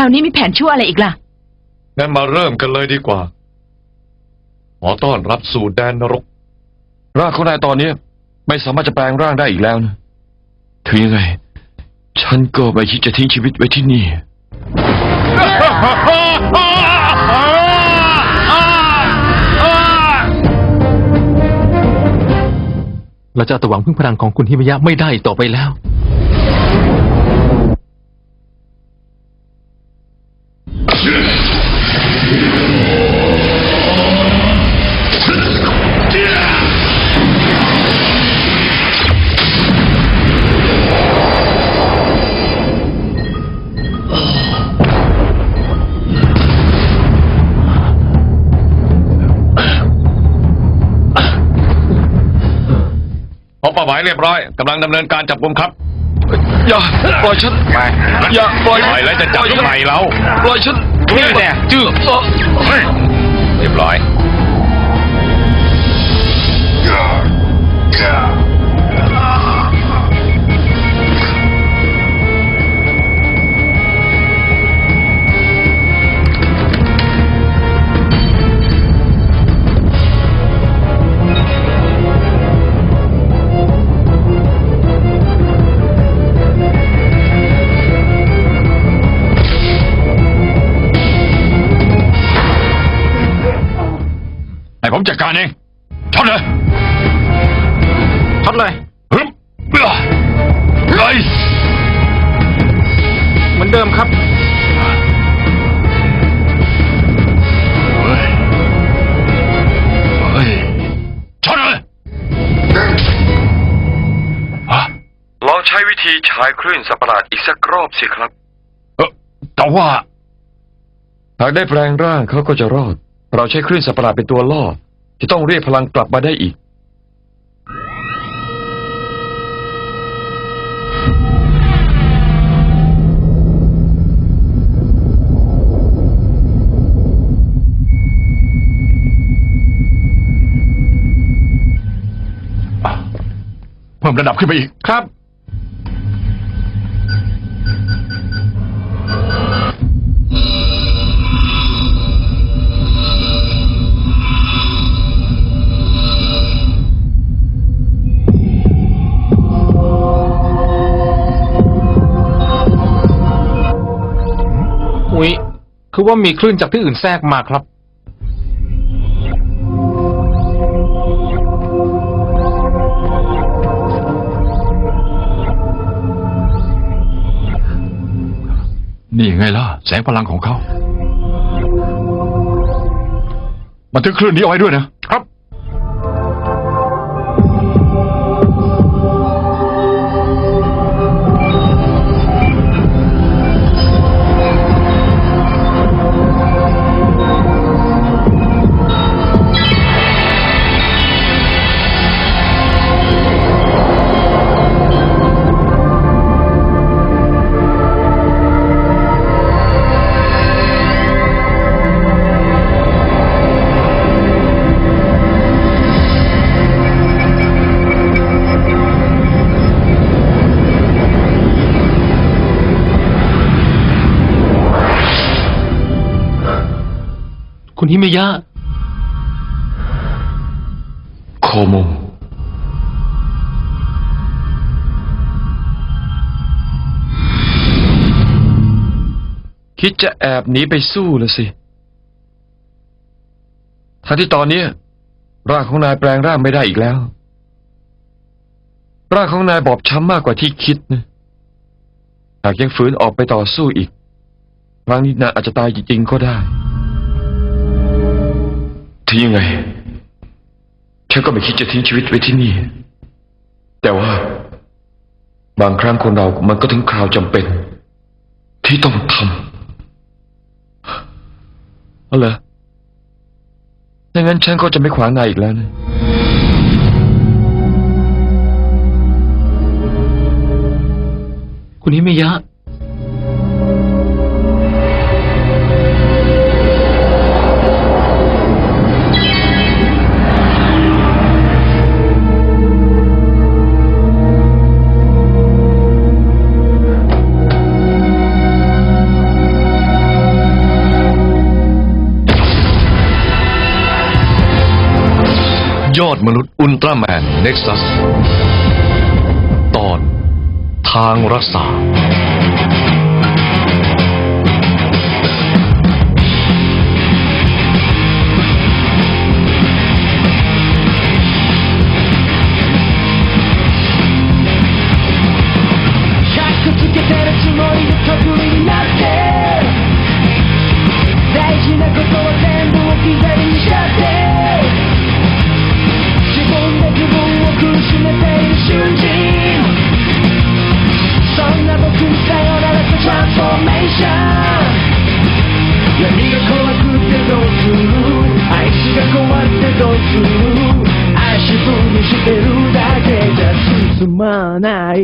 ราวนี้มีแผนชั่วอะไรอีกล่ะ งั้นมาเริ่มกันเลยดีกว่า ขอต้อนรับสู่แดนนรก ร่างของนายตอนนี้ไม่สามารถจะแปลงร่างได้อีกแล้วนะ ถึงยังไง ฉันก็ไม่คิดจะทิ้งชีวิตไว้ที่นี่ เราจะเอาแต่หวังพึ่งพลังของคุณฮิมยะไม่ได้อีกต่อไปแล้วาหมายเรียบร้อยกำลังดำเนินการจับกุมครับ อย่าปล่อยฉันไปอย่าปล่อยปล่อยแล้วจะจับทำไมเราปล่อยฉันนี่แน่จื้อเอ่อเรียบร้อย ผมจัดการเองช็อตเลยช็อตเลยฮึบเอ้อเลยเหมือนเดิมครับ เฮ้ย เฮ้ยช็อตเลยฮะลองใช้วิธีฉายคลื่นสัตว์ประหลาดอีกสักรอบสิครับ เออแต่ว่า หากได้แปลงร่างเขาก็จะรอด เราใช้คลื่นสัตว์ประหลาดเป็นตัวล่อที่ต้องเรียกพลังกลับมาได้อีก เพิ่มระดับขึ้นไปอีก ครับ คือว่ามีคลื่นจากที่อื่นแทรกมาครับ นี่ไงล่ะ แสงพลังของเขาบันทึกคลื่นนี้เอาไว้ด้วยนะ ครับ คุณฮิเมยะ โคโมงคิดจะแอบหนีไปสู้ละสิทั้งที่ตอนนี้ร่างของนายแปลงร่างไม่ได้อีกแล้ว ร่างของนายบอบช้ำมากกว่าที่คิดนะ หากยังฝืนออกไปต่อสู้อีก ครั้งนี้นายอาจจะตายจริงๆก็ได้ ถึงยังไง ฉันก็ไม่คิดจะทิ้งชีวิตไว้ที่นี่ แต่ว่า บางครั้งคนเรา มันก็ถึงคราวจำเป็น ที่ต้องทำเอาเหรอถ้างั้นฉันก็จะไม่ขวางนายอีกแล้วนะคุณฮิเมยะ ยอดมนุษย์อุลตร้าแมนเน็กซัส ตอน ทางรักษา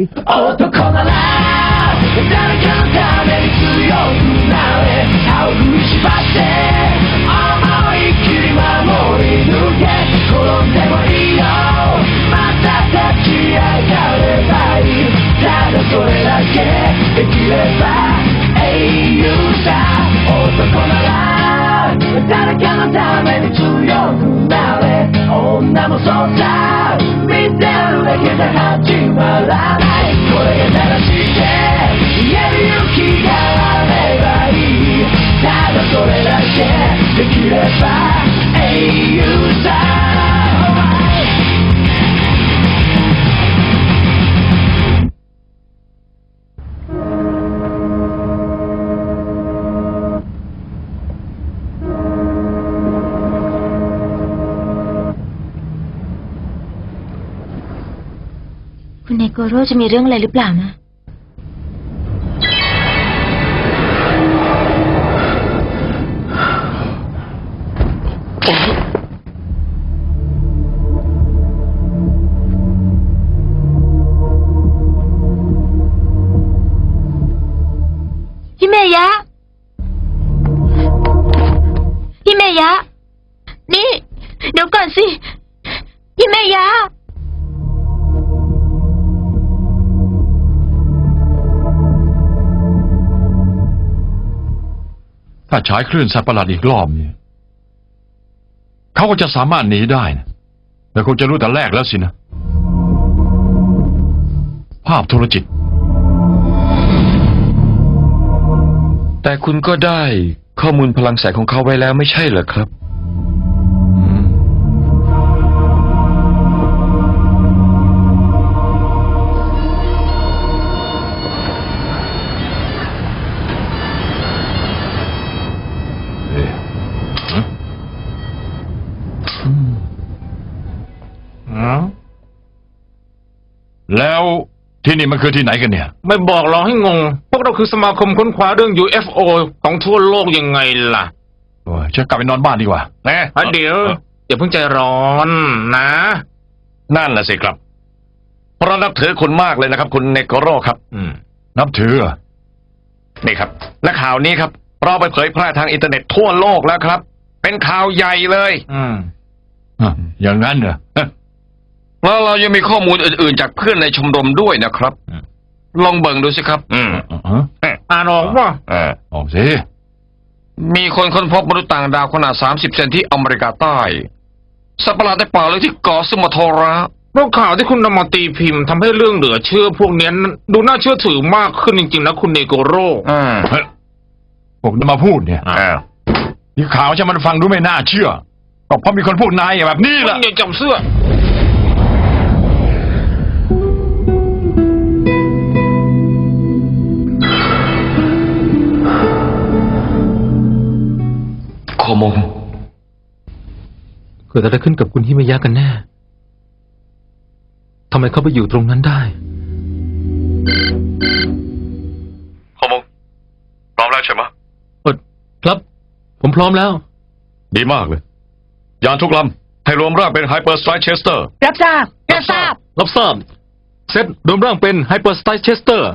男なら誰かのために強くなれ歯を食いしばって思いっきり守り抜け転んでもいいよまた立ち上がればいいただそれだけできれば英雄さ男なら誰かのために強くなれ。女もそうさ。見てるだけで。 คุณเนโกโร่จะมีเรื่องอะไรหรือเปล่านะ ฉายคลื่นสัตว์ประหลาดอีกรอบเนี่ยเขาก็จะสามารถหนีได้นะแต่คงจะรู้แต่แรกแล้วสินะ ภาพโทรจิต แต่คุณก็ได้ข้อมูลพลังแสงของเขาไว้แล้วไม่ใช่เหรอครับ แล้วที่นี่มันคือที่ไหนกันเนี่ย ไม่บอกหรอกให้งง พวกเราคือสมาคมค้นคว้าเรื่อง UFO ของทั่วโลกยังไงล่ะโอ้ยฉันกลับไปนอนบ้านดีกว่าแน่อะเดี๋ยวอย่าเพิ่งใจร้อนนะ นั่นแหละสิครับ เพราะนับถือคุณมากเลยนะครับ คุณเนโกโรครับ อืม นับถือเหรอนี่ครับ และข่าวนี้ครับ เราไปเผยแพร่ทางอินเทอร์เน็ตทั่วโลกแล้วครับ เป็นข่าวใหญ่เลย อืม อะอย่างนั้นเหรอ แล้วเรายังมีข้อมูลอื่นๆ จากเพื่อนในชมรมด้วยนะครับอืมลองเบิ่งดูสิครับ อืมอะฮะอ่านออกป่ะเออออกสิมีคนค้นพบมนุษย์ต่างดาวขนาด 30 เซนที่อเมริกาใต้ สัตว์ประหลาดในป่าเลยที่เกาะสุมาโทระเพราะข่าวที่คุณนำมาตีพิมพ์ทำให้เรื่องเหลือเชื่อพวกเนี้ยดูน่าเชื่อถือมากขึ้นจริงๆนะคุณเนโกโร่อ่าเฮ้ยพวกนำมาพูดเนี่ยอ่า ที่ข่าวใช่มันฟังดูไม่น่าเชื่อก็เพราะมีคนพูดนายแบบนี้แหละอย่าจับเสื้อ โคมงเกิดอะไรขึ้นกับคุณฮิเมยะกันแน่ทำไมเขาไปอยู่ตรงนั้นได้โคมงพร้อมแล้วใช่ไหมเออครับ ผมพร้อมแล้ว ดีมากเลย ยานทุกลำให้รวมร่างเป็นไฮเปอร์สไตรเชสเตอร์ รับทราบรับทราบ รับทราบเซตรวมร่างเป็นไฮเปอร์สไตเชสเตอร์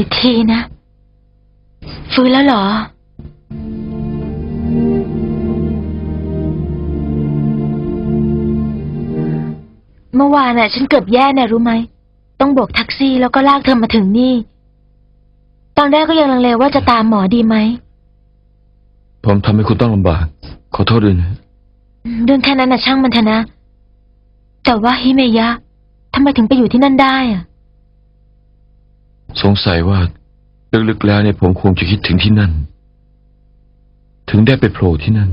อีกทีนะ ฟื้นแล้วเหรอ เมื่อวานน่ะ ฉันเกือบแย่น่ะรู้ไหม ต้องโบกแท็กซี่แล้วก็ลากเธอมาถึงนี่ ตอนแรกก็ยังลังเลว่าจะตามหมอดีไหม ผมทำให้คุณต้องลำบาก ขอโทษด้วยนะ เรื่องแค่นั้นน่ะช่างมันเถอะนะ แต่ว่าฮิเมยะทำไมถึงไปอยู่ที่นั่นได้อะ สงสัยว่าลึกๆแล้วเนี่ยผมคงจะคิดถึงที่นั่น ถึงได้ไปโผล่ที่นั่น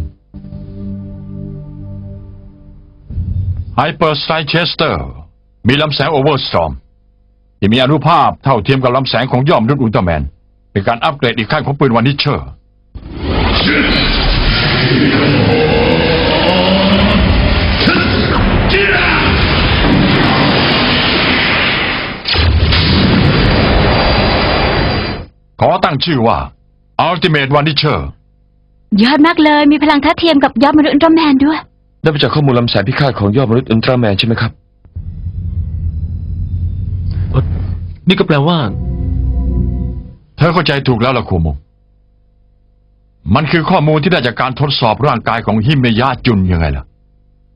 ไฮเปอร์สไตเชสเตอร์มีลำแสงโอเวอร์สตอมที่มีอนุภาพเท่าเทียมกับลำแสงของยอมนุษย์อุลตร้าแมน เป็นการอัปเกรดอีกขั้นของปืนวันนิชเชอร์ ตั้งชื่อว่า Ultimate One Nicher ยอดมากเลยมีพลังทัดเทียมกับยอดมนุษย์อุลตร้าแมนด้วย ได้มาจากข้อมูลลำแสงพิฆาตของยอดมนุษย์อุลตร้าแมนใช่ไหมครับเอ่อนี่ก็แปลว่า เธอเข้าใจถูกแล้วล่ะครูมงมันคือข้อมูลที่ได้จากการทดสอบร่างกายของฮิเมยะจุนยังไงล่ะ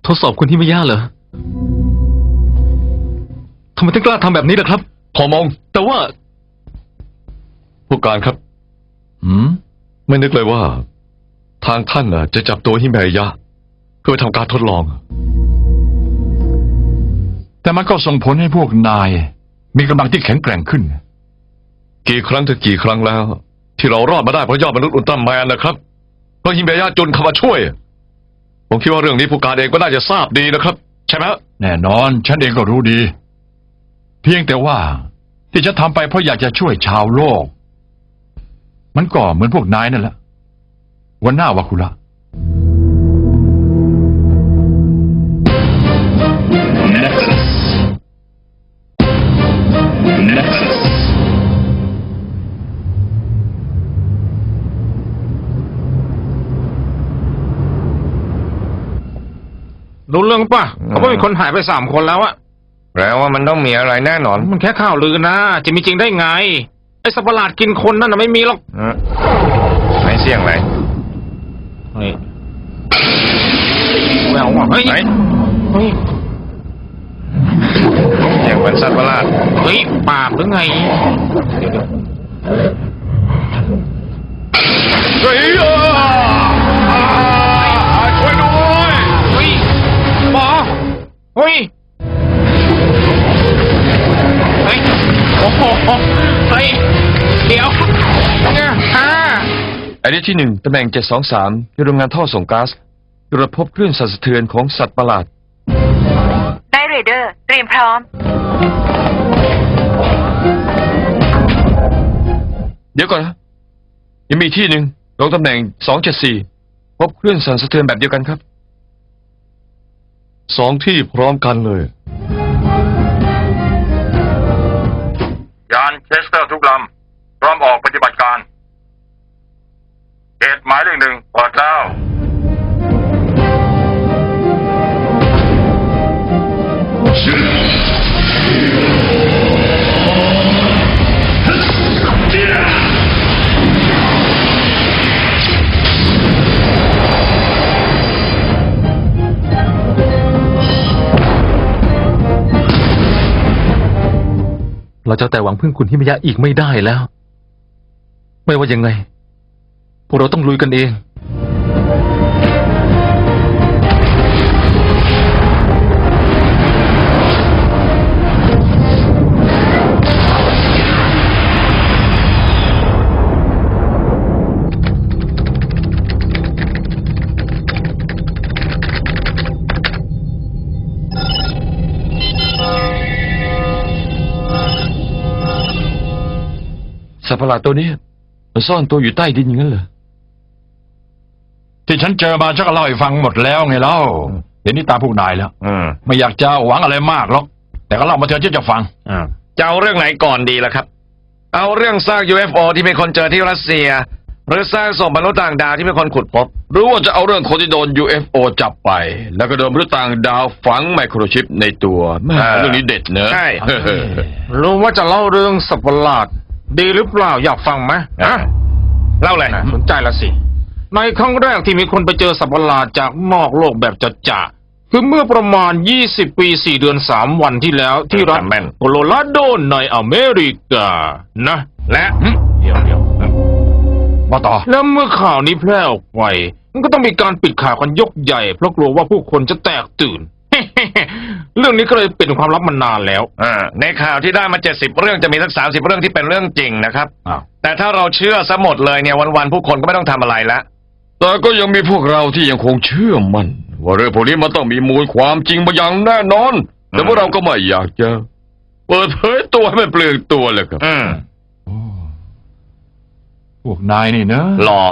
ทดสอบคุณฮิเมยะเหรอทำไมถึงกล้าทำแบบนี้ล่ะครับ พอมอง แต่ว่า ผู้การครับ หืม ไม่นึกเลยว่า ทางท่านน่ะ จะจับตัวฮิเมยะ เพื่อไปทำการทดลอง แต่มันก็ส่งผลให้พวกนาย มีกำลังที่แข็งแกร่งขึ้น กี่ครั้งถึงกี่ครั้งแล้ว ที่เรารอดมาได้เพราะยอดมนุษย์อุลตร้าแมนนะครับ เพราะฮิเมยะจุนเข้ามาช่วย ผมคิดว่าเรื่องนี้ผู้การเองก็น่าจะทราบดีนะครับ ใช่ไหมแน่นอน ฉันเองก็รู้ดี เพียงแต่ว่าที่ฉันทำไปเพราะอยากจะช่วยชาวโลก มันก็เหมือนพวกนายนั่นแหละวันหน้าวาคุระรู้เรื่องป่ะเขาว่ามีคนหายไปสามคนแล้วอะแปลว่ามันต้องมีอะไรแน่นอน มันแค่ข่าวลือนะ จะมีจริงได้ไง ไอ้สัตว์ประหลาดกินคนนั่นน่ะไม่มีหรอกไม่เสี่ยงเลยเฮ้ยแววว่ะเฮ้ยไหนเฮ้ยเสี่ยงเป็นสัตว์ประหลาดเฮ้ยปากหรือไงเดี๋ยวเดี๋ยวเฮ้ยช่วยด้วยเฮ้ยหมอเฮ้ยเฮ้ยโอ้โห เฮ้ย เดี๋ยวเนี่ยอ่าไอเดียที่หนึ่งตำแหน่งเจ็ดสองสามที่โรงงานท่อส่งก๊าซตรวจพบคลื่นสั่นสะเทือนของสัตว์ประหลาด ได้เรเดอร์ เตรียมพร้อม เดี๋ยวก่อนนะยังมีที่หนึ่งลงตำแหน่งสองเจ็ดสี่พบคลื่นสั่นสะเทือนแบบเดียวกันครับ สองที่พร้อมกันเลย เชสเตอร์ทุกลำพร้อมออกปฏิบัติการเกตหมายเลขหนึ่งเปิดแล้ว เราจะแต่หวังพึ่งคุณฮิมยะอีกไม่ได้แล้ว ไม่ว่ายังไง พวกเราต้องลุยกันเอง สัตว์ประหลาดตัวนี้มันซ่อนตัวอยู่ใต้ดินอย่างนั้นเหรอ ที่ฉันเจอมาฉันก็เล่าให้ฟังหมดแล้วไงเล่าเดี๋ยวนี้ตามพวกนายแล้ว อืมไม่อยากจะหวังอะไรมากหรอก แต่ก็เล่ามาเถอะฉันจะฟัง อ่าจะเอาเรื่องไหนก่อนดีล่ะครับ เอาเรื่องซาก UFO ที่มีคนเจอที่รัสเซีย หรือซากศพมนุษย์ต่างดาวที่มีคนขุดพบ หรือว่าจะเอาเรื่องคนที่โดน UFO จับไป แล้วก็โดนมนุษย์ต่างดาวฝังไมโครชิปในตัวแม่เออเรื่องนี้เด็ดเนอะ ใช่ รู้ว่าจะเล่าเรื่องสัตว์ประหลาด ดีหรือเปล่าอยากฟังไหมฮะเล่าเลยน่ะสนใจละสิ ในครั้งแรกที่มีคนไปเจอสัตว์ประหลาดจากนอกโลกแบบจัดจ่าคือเมื่อประมาณ 20 ปี 4 เดือน 3 วันที่แล้วที่รัฐแม่น โคโลราโดในอเมริกานะ และเดี๋ยวเดี๋ยวมาต่อ แล้วเมื่อข่าวนี้แพร่ออกไปมันก็ต้องมีการปิดข่าวกันยกใหญ่เพราะกลัวว่าผู้คนจะแตกตื่น เรื่องนี้ก็เลยเป็นความลับมานานแล้ว อ่าในข่าวที่ได้มาเจ็ดสิบเรื่องจะมีสักสามสิบเรื่องที่เป็นเรื่องจริงนะครับ อ้าว แต่ถ้าเราเชื่อซะหมดเลยเนี่ยวันๆผู้คนก็ไม่ต้องทำอะไรละ แต่ก็ยังมีพวกเราที่ยังคงเชื่อมันว่าเรื่องพวกนี้มันต้องมีมูลความจริงบางอย่างแน่นอน แต่พวกเราก็ไม่อยากจะ เปิดเผยตัวให้มันเปลืองตัวเลยครับอืมโอ้พวกนายนี่เนอะรอ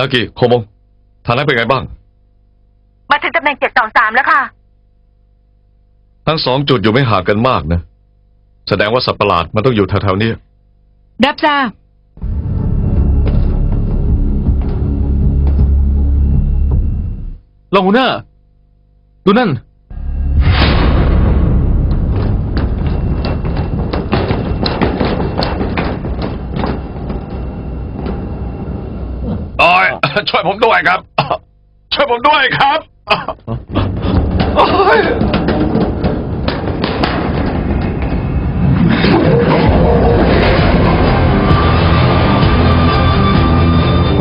นากิโคมงฐานะเป็นไงบ้าง มาถึงตำแหน่งเจ็ดสองสามแล้วค่ะ ทั้งสองจุดอยู่ไม่ห่างกันมากนะ แสดงว่าสัตว์ประหลาดมันต้องอยู่แถวๆนี้ รับทราบลองหัวหน้าดูนั่น ช่วยผมด้วยครับ ช่วยผมด้วยครับโอ้ย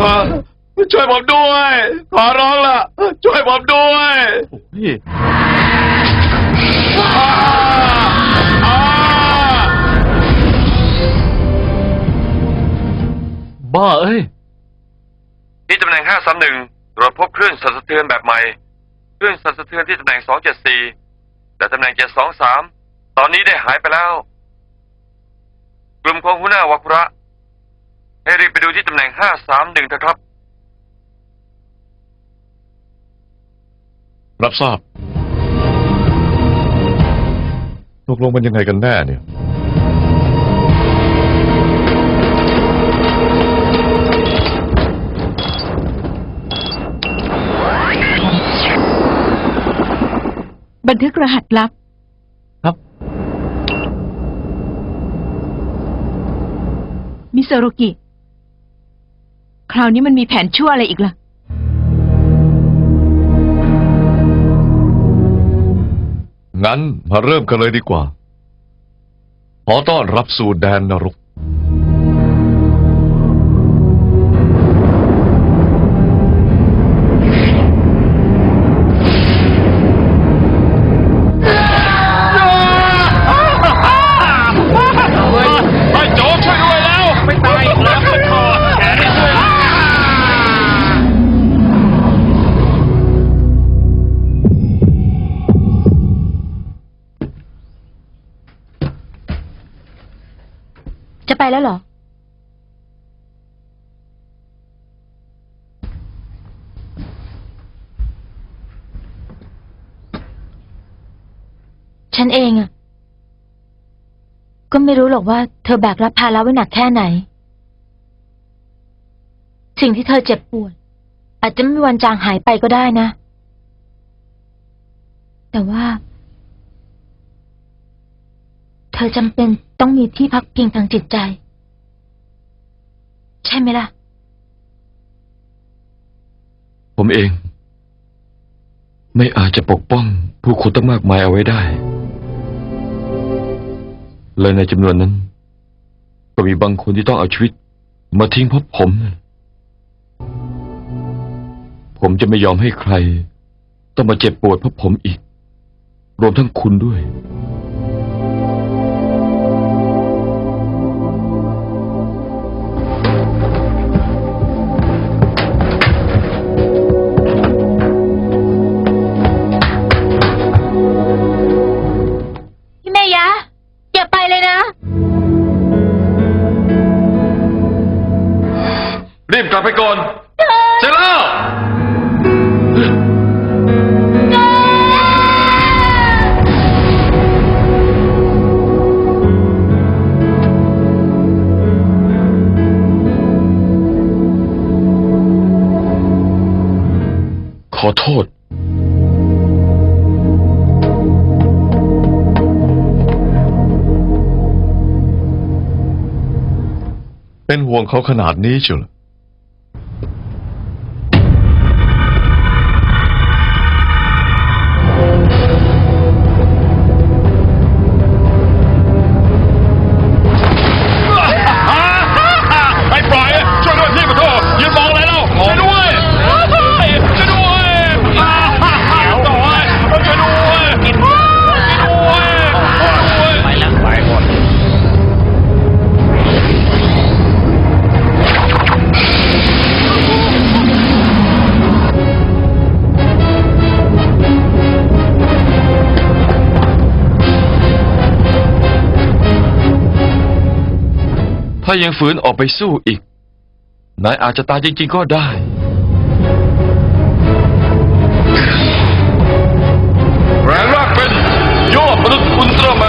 อ่าช่วยผมด้วย ขอร้องล่ะ ช่วยผมด้วยนี่อ่าอ่าบ้าเอ้ย ที่ตำแหน่ง 531 ตรวจพบคลื่นสั่นสะเทือนแบบใหม่ คลื่นสั่นสะเทือนที่ตำแหน่ง 274แต่ตำแหน่ง 723 ตอนนี้ได้หายไปแล้ว กลุ่มของหัวหน้าวาคุระ ให้รีบไปดูที่ตำแหน่ง 531เถอะครับ รับทราบตกลงมันยังไงกันแน่เนี่ย บันทึกรหัสลับ ครับ มิโซโรกิ คราวนี้มันมีแผนชั่วอะไรอีกล่ะ งั้นมาเริ่มกันเลยดีกว่า ขอต้อนรับสู่แดนนรก แล้วเหรอ ฉันเองอะก็ไม่รู้หรอกว่าเธอแบกรับภาระไว้หนักแค่ไหน สิ่งที่เธอเจ็บปวด อาจจะไม่มีวันจางหายไปก็ได้นะ แต่ว่า ธอจำเป็นต้องมีที่พักพิงทางจิตใจ ใช่ไหมล่ะ ผมเอง ไม่อาจจะปกป้องผู้คนตั้งมากมายเอาไว้ได้ และในจำนวนนั้น ก็มีบางคนที่ต้องเอาชีวิต มาทิ้งเพราะผม ผมจะไม่ยอมให้ใคร ต้องมาเจ็บปวดเพราะผมอีก รวมทั้งคุณด้วย ลับไปก่อน เสร็จแล้ว ขอโทษ เป็นห่วงเขาขนาดนี้เชียวเหรอ ถ้ายังฝืนออกไปสู้อีก นายอาจจะตายจริง ๆ ก็ได้ แรงรากเป็นยอดมนุษย์อุลตร้าแมน